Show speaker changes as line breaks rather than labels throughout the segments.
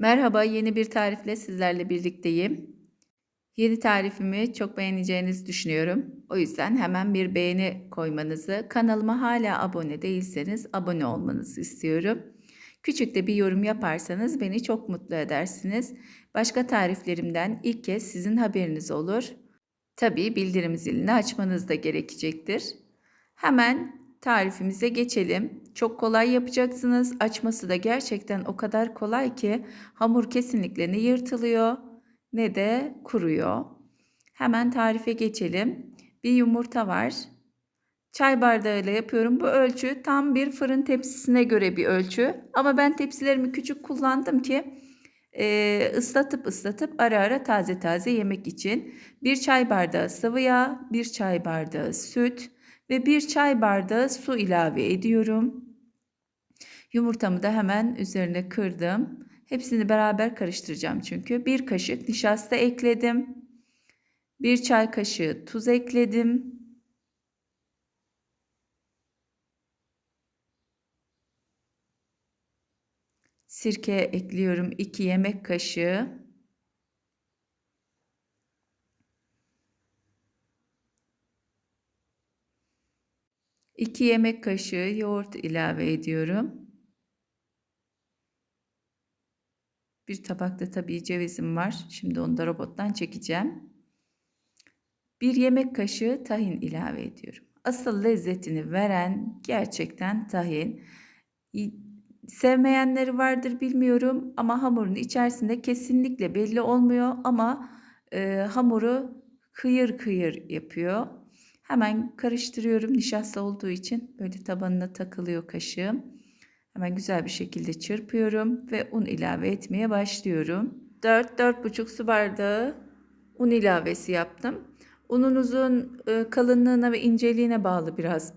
Merhaba, yeni bir tarifle sizlerle birlikteyim. Yeni tarifimi çok beğeneceğinizi düşünüyorum. O yüzden hemen bir beğeni koymanızı, kanalıma hala abone değilseniz abone olmanızı istiyorum. Küçük de bir yorum yaparsanız beni çok mutlu edersiniz. Başka tariflerimden ilk kez sizin haberiniz olur. Tabii bildirim zilini açmanız da gerekecektir. Hemen tarifimize geçelim. Çok kolay yapacaksınız. Açması da gerçekten o kadar kolay ki hamur kesinlikle ne yırtılıyor ne de kuruyor. Hemen tarife geçelim. Bir yumurta var. Çay bardağıyla yapıyorum. Bu ölçü tam bir fırın tepsisine göre bir ölçü. Ama ben tepsilerimi küçük kullandım ki e, ıslatıp ıslatıp ara ara taze taze yemek için. Bir çay bardağı sıvı yağ, bir çay bardağı süt, ve bir çay bardağı su ilave ediyorum. Yumurtamı da hemen üzerine kırdım. Hepsini beraber karıştıracağım çünkü. Bir kaşık nişasta ekledim. Bir çay kaşığı tuz ekledim. Sirke ekliyorum 2 yemek kaşığı. 2 yemek kaşığı yoğurt ilave ediyorum. Bir tabakta tabii cevizim var. Şimdi onu da robottan çekeceğim. Bir yemek kaşığı tahin ilave ediyorum. Asıl lezzetini veren gerçekten tahin. Sevmeyenleri vardır bilmiyorum ama hamurun içerisinde kesinlikle belli olmuyor ama e, hamuru kıyır kıyır yapıyor. Hemen karıştırıyorum nişasta olduğu için böyle tabanına takılıyor kaşığım. Hemen güzel bir şekilde çırpıyorum ve un ilave etmeye başlıyorum. 4-4,5 su bardağı un ilavesi yaptım. Ununuzun e, kalınlığına ve inceliğine bağlı biraz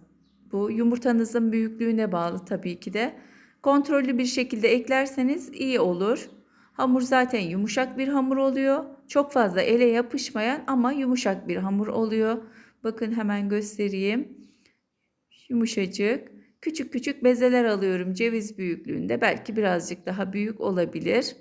bu. Yumurtanızın büyüklüğüne bağlı tabii ki de. Kontrollü bir şekilde eklerseniz iyi olur. Hamur zaten yumuşak bir hamur oluyor. Çok fazla ele yapışmayan ama yumuşak bir hamur oluyor. Bakın hemen göstereyim. Yumuşacık. Küçük küçük bezeler alıyorum ceviz büyüklüğünde. Belki birazcık daha büyük olabilir.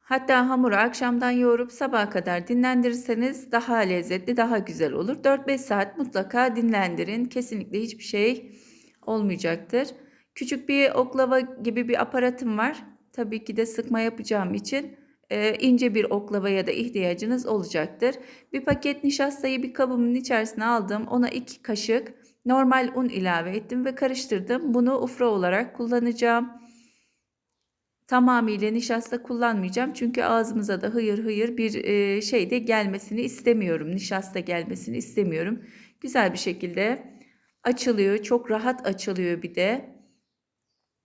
Hatta hamuru akşamdan yoğurup sabaha kadar dinlendirirseniz daha lezzetli, daha güzel olur. 4-5 saat mutlaka dinlendirin. Kesinlikle hiçbir şey olmayacaktır. Küçük bir oklava gibi bir aparatım var. Tabii ki de sıkma yapacağım için ince bir oklavaya da ihtiyacınız olacaktır. Bir paket nişastayı bir kabımın içerisine aldım. Ona 2 kaşık normal un ilave ettim ve karıştırdım. Bunu ufra olarak kullanacağım. Tamamıyla nişasta kullanmayacağım. Çünkü ağzımıza da hıyır hıyır bir e, şey de gelmesini istemiyorum. Nişasta gelmesini istemiyorum. Güzel bir şekilde açılıyor. Çok rahat açılıyor bir de.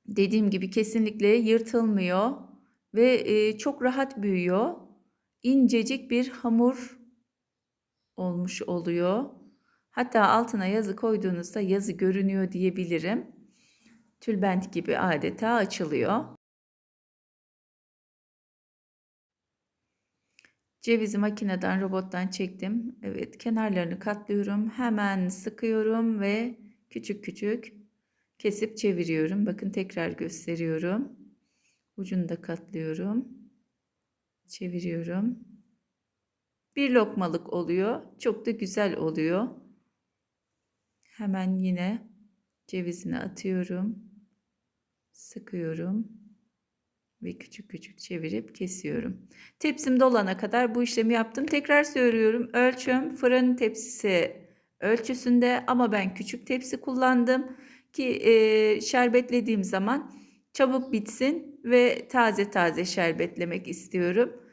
Dediğim gibi kesinlikle yırtılmıyor ve e, çok rahat büyüyor. İncecik bir hamur olmuş oluyor. Hatta altına yazı koyduğunuzda yazı görünüyor diyebilirim. Tülbent gibi adeta açılıyor. Cevizi makineden robottan çektim. Evet kenarlarını katlıyorum. Hemen sıkıyorum ve küçük küçük kesip çeviriyorum. Bakın tekrar gösteriyorum. Ucunu da katlıyorum. Çeviriyorum. Bir lokmalık oluyor. Çok da güzel oluyor. Hemen yine cevizini atıyorum. Sıkıyorum. Ve küçük küçük çevirip kesiyorum. Tepsim dolana kadar bu işlemi yaptım. Tekrar söylüyorum. Ölçüm fırın tepsisi ölçüsünde ama ben küçük tepsi kullandım ki e, şerbetlediğim zaman çabuk bitsin ve taze taze şerbetlemek istiyorum.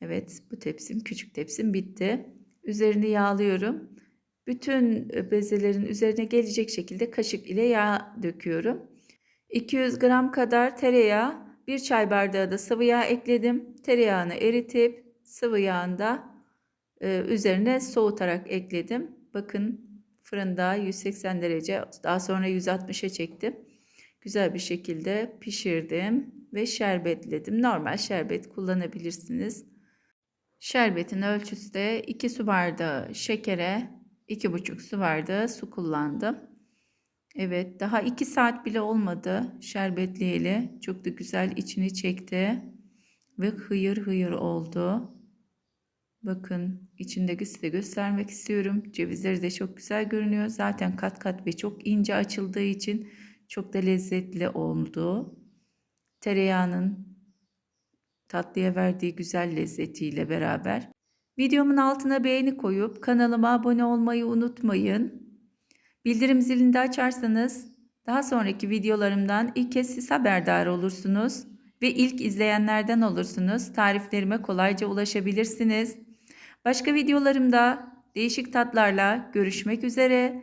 Evet bu tepsim küçük tepsim bitti. Üzerini yağlıyorum. Bütün bezelerin üzerine gelecek şekilde kaşık ile yağ döküyorum. 200 gram kadar tereyağı, bir çay bardağı da sıvı yağ ekledim. Tereyağını eritip sıvı yağında e, üzerine soğutarak ekledim. Bakın fırında 180 derece daha sonra 160'a çektim güzel bir şekilde pişirdim ve şerbetledim. Normal şerbet kullanabilirsiniz. Şerbetin ölçüsü de 2 su bardağı şekere 2,5 su bardağı su kullandım. Evet, daha 2 saat bile olmadı şerbetleyeli. Çok da güzel içini çekti ve hıyır hıyır oldu. Bakın içindeki size göstermek istiyorum. Cevizleri de çok güzel görünüyor. Zaten kat kat ve çok ince açıldığı için çok da lezzetli oldu. Tereyağının tatlıya verdiği güzel lezzetiyle beraber. Videomun altına beğeni koyup kanalıma abone olmayı unutmayın. Bildirim zilini de açarsanız daha sonraki videolarımdan ilk kez siz haberdar olursunuz ve ilk izleyenlerden olursunuz. Tariflerime kolayca ulaşabilirsiniz. Başka videolarımda değişik tatlarla görüşmek üzere.